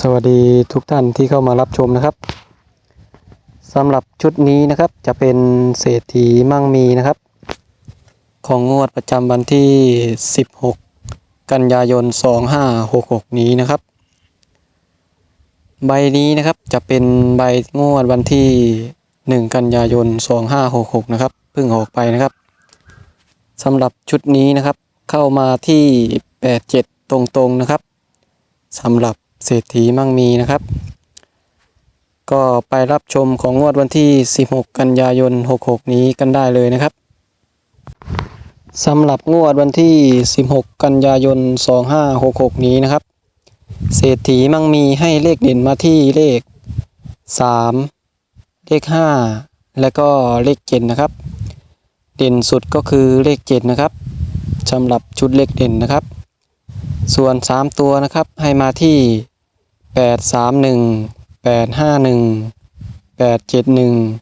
สวัสดีทุกท่านที่เข้ามารับชมนะครับสำหรับชุดนี้นะครับจะเป็นเศรษฐีมั่งมีนะครับ ของงวดประจำวันที่ 16 กันยายน 2566 นี้นะครับ ใบนี้นะครับจะเป็นใบงวดวันที่ 1 กันยายน 2566 นะครับเพิ่งออกไปนะครับสำหรับชุดนี้นะครับเข้ามาที่ 87 ตรงๆนะครับสำหรับ เศรษฐีมั่งมีนะครับ ก็ไปรับชมของงวดวันที่ 16 กันยายน 66 นี้กันได้เลยนะครับสำหรับงวดวันที่ 16 กันยายน 2566 นี้นะครับ เศรษฐีมั่งมีให้เลขเด่นมาที่เลข 3 เลข 5 และก็เลข 7 นะครับ เด่นสุดก็คือเลข 7 นะครับสำหรับชุดเลขเด่นนะครับ ส่วน 3 ตัวนะครับให้มาที่ 8 3 1 8 5 1 8 7 1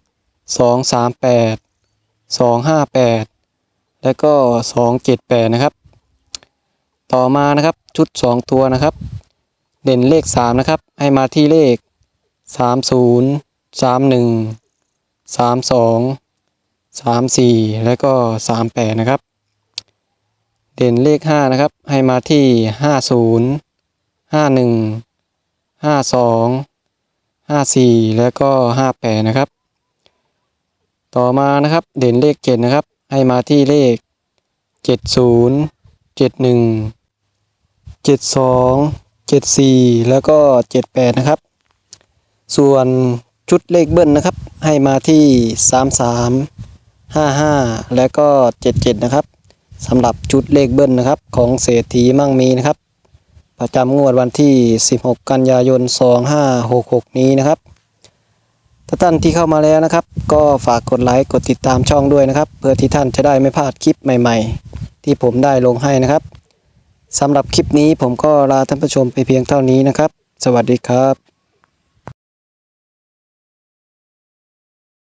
2 3 8 2 5 8แล้วก็2 7 8นะครับ ต่อมานะครับชุด2ตัวนะครับ เด่นเลข3นะครับ ให้มาที่เลข3 0 3 1 3 2 3 4แล้วก็3 8นะครับ เด่นเลข5นะครับ ให้มาที่ 50 51 52 54แล้วก็58นะครับ ต่อมานะครับเด่นเลข7นะครับ ให้มาที่เลข70 71 72 74แล้วก็78นะครับ ส่วนชุดเลขเบิ้ลนะครับ ให้มาที่33 55แล้วก็77นะครับสำหรับชุดเลขเบิ้ลนะครับ ของเศรษฐีมั่งมีนะครับ ประจำงวดวันที่ 16 กันยายน 2566 นี้นะครับ ถ้าท่านที่เข้ามาแล้วนะครับ ก็ฝากกดไลค์กดติดตามช่องด้วยนะครับ เพื่อที่ท่านจะได้ไม่พลาดคลิปใหม่ ๆ ที่ผมได้ลงให้นะครับสำหรับคลิปนี้ผมก็ลาท่านผู้ชมไปเพียงเท่านี้นะครับ สวัสดีครับ